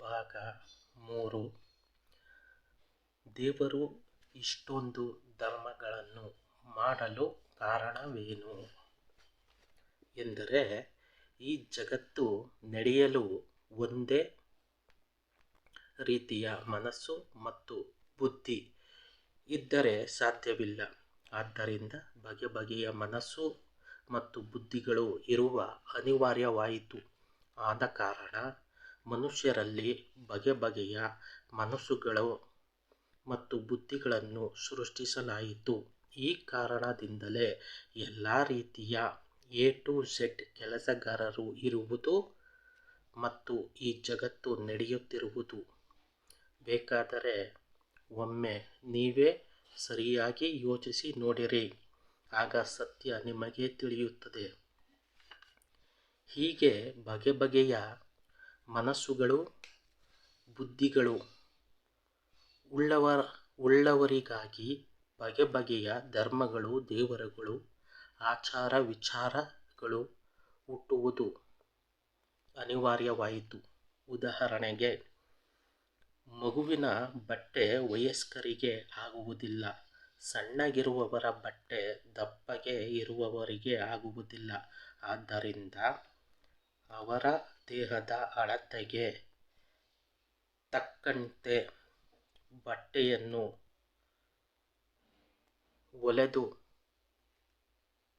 ಭಾಗ ಮೂರು. ದೇವರು ಇಷ್ಟೊಂದು ಧರ್ಮಗಳನ್ನು ಮಾಡಲು ಕಾರಣವೇನು? ಎಂದರೆ, ಈ ಜಗತ್ತು ನಡೆಯಲು ಒಂದೇ ರೀತಿಯ ಮನಸ್ಸು ಮತ್ತು ಬುದ್ಧಿ ಇದ್ದರೆ ಸಾಧ್ಯವಿಲ್ಲ. ಆದ್ದರಿಂದ ಬಗೆ ಬಗೆಯ ಮನಸ್ಸು ಮತ್ತು ಬುದ್ಧಿಗಳು ಇರುವ ಅನಿವಾರ್ಯವಾಯಿತು. ಆದ ಕಾರಣ ಮನುಷ್ಯರಲ್ಲಿ ಬಗೆ ಬಗೆಯ ಮನಸ್ಸುಗಳು ಮತ್ತು ಬುದ್ಧಿಗಳನ್ನು ಸೃಷ್ಟಿಸಲಾಯಿತು. ಈ ಕಾರಣದಿಂದಲೇ ಎಲ್ಲ ರೀತಿಯ ಎ ಟು ಝೆಡ್ ಕೆಲಸಗಾರರು ಇರುವುದು ಮತ್ತು ಈ ಜಗತ್ತು ನಡೆಯುತ್ತಿರುವುದು. ಬೇಕಾದರೆ ಒಮ್ಮೆ ನೀವೇ ಸರಿಯಾಗಿ ಯೋಚಿಸಿ ನೋಡಿರಿ. ಆಗ ಸತ್ಯ ನಿಮಗೆ ತಿಳಿಯುತ್ತದೆ. ಹೀಗೆ ಬಗೆ ಬಗೆಯ ಮನಸ್ಸುಗಳು, ಬುದ್ಧಿಗಳು ಉಳ್ಳವ ಉಳ್ಳವರಿಗಾಗಿ ಬಗೆ ಬಗೆಯ ಧರ್ಮಗಳು, ದೇವರುಗಳು, ಆಚಾರ ವಿಚಾರಗಳು ಹುಟ್ಟುವುದು ಅನಿವಾರ್ಯವಾಯಿತು. ಉದಾಹರಣೆಗೆ, ಮಗುವಿನ ಬಟ್ಟೆ ವಯಸ್ಕರಿಗೆ ಆಗುವುದಿಲ್ಲ, ಸಣ್ಣಗಿರುವವರ ಬಟ್ಟೆ ದಪ್ಪಗೆ ಇರುವವರಿಗೆ ಆಗುವುದಿಲ್ಲ. ಆದ್ದರಿಂದ ಅವರ ದೇಹದ ಅಳತೆಗೆ ತಕ್ಕಂತೆ ಬಟ್ಟೆಯನ್ನು ಹೊಲೆದು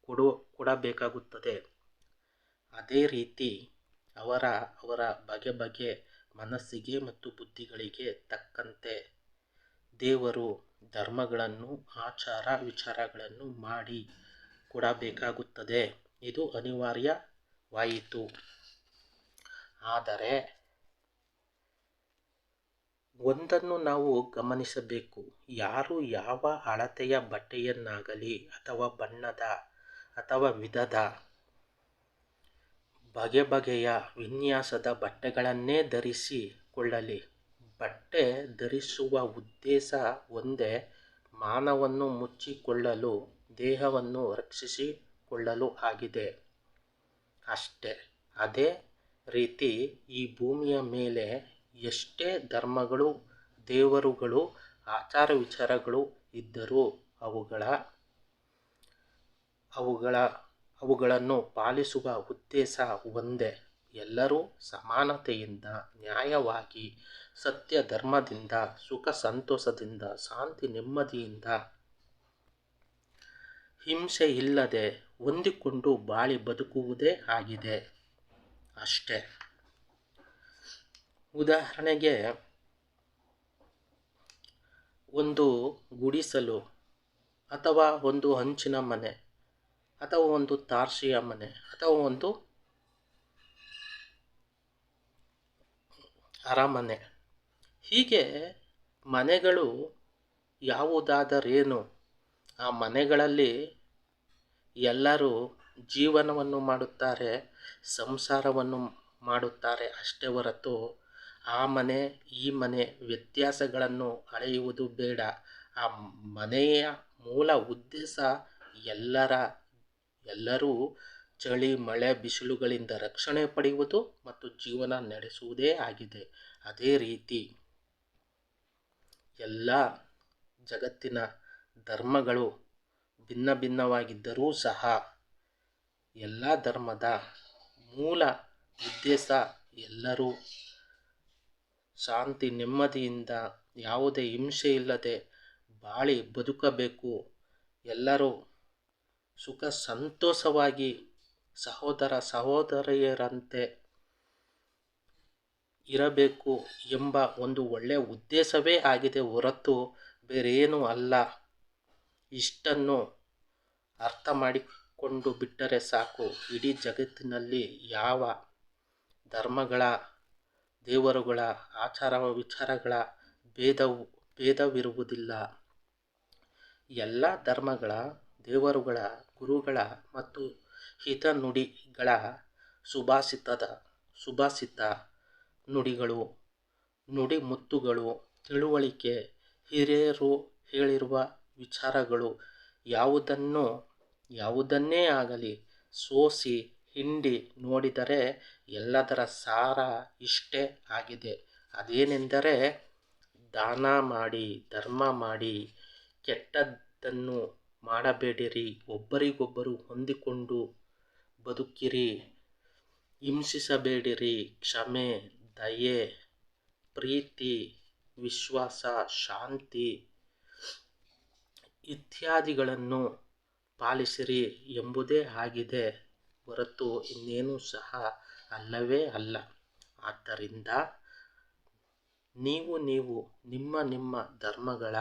ಕೊಡು, ಕೊಡಬೇಕಾಗುತ್ತದೆ. ಅದೇ ರೀತಿ ಅವರ ಅವರ ಬಗೆ ಬಗೆ ಮನಸ್ಸಿಗೆ ಮತ್ತು ಬುದ್ಧಿಗಳಿಗೆ ತಕ್ಕಂತೆ ದೇವರು ಧರ್ಮಗಳನ್ನು, ಆಚಾರ ವಿಚಾರಗಳನ್ನು ಮಾಡಿ ಕೊಡಬೇಕಾಗುತ್ತದೆ. ಇದು ಅನಿವಾರ್ಯವಾಯಿತು. ಆದರೆ ಒಂದನ್ನು ನಾವು ಗಮನಿಸಬೇಕು. ಯಾರು ಯಾವ ಅಳತೆಯ ಬಟ್ಟೆಯನ್ನಾಗಲಿ ಅಥವಾ ಬಣ್ಣದ ಅಥವಾ ವಿಧದ ಬಗೆ ಬಗೆಯ ವಿನ್ಯಾಸದ ಬಟ್ಟೆಗಳನ್ನೇ ಧರಿಸಿಕೊಳ್ಳಲಿ. ಬಟ್ಟೆ ಧರಿಸುವ ಉದ್ದೇಶ ಒಂದೇ, ಮಾನವನ್ನು ಮುಚ್ಚಿಕೊಳ್ಳಲು, ದೇಹವನ್ನು ರಕ್ಷಿಸಿಕೊಳ್ಳಲು ಆಗಿದೆ. ಅಷ್ಟೇ. ಅದೇ ರೀತಿ ಈ ಭೂಮಿಯ ಮೇಲೆ ಎಷ್ಟೇ ಧರ್ಮಗಳು, ದೇವರುಗಳು ಆಚಾರ ವಿಚಾರಗಳು ಇದ್ದರೂ ಅವುಗಳ ಅವುಗಳ, ಅವುಗಳನ್ನು ಪಾಲಿಸುವ ಉದ್ದೇಶ ಒಂದೇ. ಎಲ್ಲರೂ ಸಮಾನತೆಯಿಂದ, ನ್ಯಾಯವಾಗಿ ಸತ್ಯ ಧರ್ಮದಿಂದ ಸುಖ ಸಂತೋಷದಿಂದ, ಶಾಂತಿ ನೆಮ್ಮದಿಯಿಂದ, ಹಿಂಸೆ ಇಲ್ಲದೆ ಹೊಂದಿಕೊಂಡು ಬಾಳಿ ಬದುಕುವುದೇ ಆಗಿದೆ. ಅಷ್ಟೇ. ಉದಾಹರಣೆಗೆ, ಒಂದು ಗುಡಿಸಲು ಅಥವಾ ಒಂದು ಹಂಚಿನ ಮನೆ ಅಥವಾ ಒಂದು ತಾರ್ಸಿಯ ಮನೆ ಅಥವಾ ಒಂದು ಅರಮನೆ. ಹೀಗೆ ಮನೆಗಳು ಯಾವುದಾದರೇನು, ಆ ಮನೆಗಳಲ್ಲಿ ಎಲ್ಲರೂ ಜೀವನವನ್ನು ಮಾಡುತ್ತಾರೆ. ಸಂಸಾರವನ್ನು ಮಾಡುತ್ತಾರೆ ಅಷ್ಟೇ ಹೊರತು ಆ ಮನೆ, ಈ ಮನೆ ವ್ಯತ್ಯಾಸಗಳನ್ನು ಅಳೆಯುವುದು ಬೇಡ. ಆ ಮನೆಯ ಮೂಲ ಉದ್ದೇಶ ಎಲ್ಲರ, ಎಲ್ಲರೂ ಚಳಿ, ಮಳೆ ಬಿಸಿಲುಗಳಿಂದ ರಕ್ಷಣೆ ಪಡೆಯುವುದು ಮತ್ತು ಜೀವನ ನಡೆಸುವುದೇ ಆಗಿದೆ. ಅದೇ ರೀತಿ ಎಲ್ಲ ಜಗತ್ತಿನ ಧರ್ಮಗಳು ಭಿನ್ನ ಭಿನ್ನವಾಗಿದ್ದರೂ ಸಹ ಎಲ್ಲ ಧರ್ಮದ ಮೂಲ ಉದ್ದೇಶ ಎಲ್ಲರೂ ಶಾಂತಿ, ನೆಮ್ಮದಿಯಿಂದ ಯಾವುದೇ ಹಿಂಸೆ ಇಲ್ಲದೆ ಬಾಳಿ ಬದುಕಬೇಕು. ಎಲ್ಲರೂ ಸುಖ ಸಂತೋಷವಾಗಿ ಸಹೋದರ ಸಹೋದರಿಯರಂತೆ ಇರಬೇಕು ಎಂಬ ಒಂದು ಒಳ್ಳೆಯ ಉದ್ದೇಶವೇ ಆಗಿದೆ ಹೊರತು ಬೇರೇನೂ ಅಲ್ಲ. ಇಷ್ಟನ್ನು ಅರ್ಥ ಮಾಡಿಕೊಂಡು ಬಿಟ್ಟರೆ ಸಾಕು. ಇಡೀ ಜಗತ್ತಿನಲ್ಲಿ ಯಾವ ಧರ್ಮಗಳ, ದೇವರುಗಳ, ಆಚಾರ ವಿಚಾರಗಳ ಭೇದವು, ಭೇದವಿರುವುದಿಲ್ಲ. ಎಲ್ಲ ಧರ್ಮಗಳ, ದೇವರುಗಳ, ಗುರುಗಳ ಮತ್ತು ಹಿತನುಡಿಗಳ ಸುಭಾಷಿತದ ಸುಭಾಷಿತ ನುಡಿಗಳು, ನುಡಿಮುತ್ತುಗಳು, ತಿಳುವಳಿಕೆ ಹಿರಿಯರು ಹೇಳಿರುವ ವಿಚಾರಗಳು ಯಾವುದನ್ನು ಯಾವುದನ್ನೇ ಆಗಲಿ ಸೋಸಿ ಹಿಂಡಿ ನೋಡಿದರೆ ಎಲ್ಲದರ ಸಾರ ಇಷ್ಟೇ ಆಗಿದೆ. ಅದೇನೆಂದರೆ ದಾನ ಮಾಡಿ, ಧರ್ಮ ಮಾಡಿ, ಕೆಟ್ಟದ್ದನ್ನು ಮಾಡಬೇಡಿರಿ, ಒಬ್ಬರಿಗೊಬ್ಬರು ಹೊಂದಿಕೊಂಡು ಬದುಕಿರಿ, ಹಿಂಸಿಸಬೇಡಿರಿ, ಕ್ಷಮೆ, ದಯೆ, ಪ್ರೀತಿ, ವಿಶ್ವಾಸ, ಶಾಂತಿ ಇತ್ಯಾದಿಗಳನ್ನು ಪಾಲಿಸಿರಿ ಎಂಬುದೇ ಆಗಿದೆ. ಹೊರತು ಇನ್ನೇನೂ ಸಹ ಅಲ್ಲವೇ ಅಲ್ಲ. ಆದ್ದರಿಂದ ನೀವು ನೀವು ನಿಮ್ಮ ನಿಮ್ಮ ಧರ್ಮಗಳ,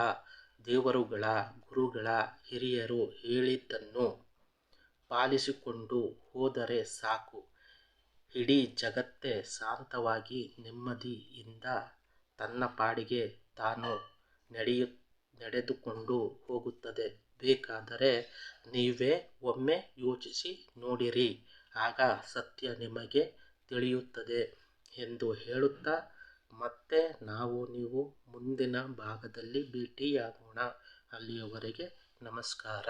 ದೇವರುಗಳ, ಗುರುಗಳ ಹಿರಿಯರು ಹೇಳಿದ್ದನ್ನು ಪಾಲಿಸಿಕೊಂಡು ಹೋದರೆ ಸಾಕು. ಇಡೀ ಜಗತ್ತೇ ಶಾಂತವಾಗಿ ನೆಮ್ಮದಿಯಿಂದ ತನ್ನ ಪಾಡಿಗೆ ತಾನು ನಡೆಯು, ನಡೆದುಕೊಂಡು ಹೋಗುತ್ತದೆ. ಬೇಕಾದರೆ ನೀವೇ ಒಮ್ಮೆ ಯೋಚಿಸಿ ನೋಡಿರಿ. ಆಗ ಸತ್ಯ ನಿಮಗೆ ತಿಳಿಯುತ್ತದೆ ಎಂದು ಹೇಳುತ್ತಾ, ಮತ್ತೆ ನಾವು ನೀವು ಮುಂದಿನ ಭಾಗದಲ್ಲಿ ಭೇಟಿಯಾಗೋಣ. ಅಲ್ಲಿಯವರೆಗೆ ನಮಸ್ಕಾರ.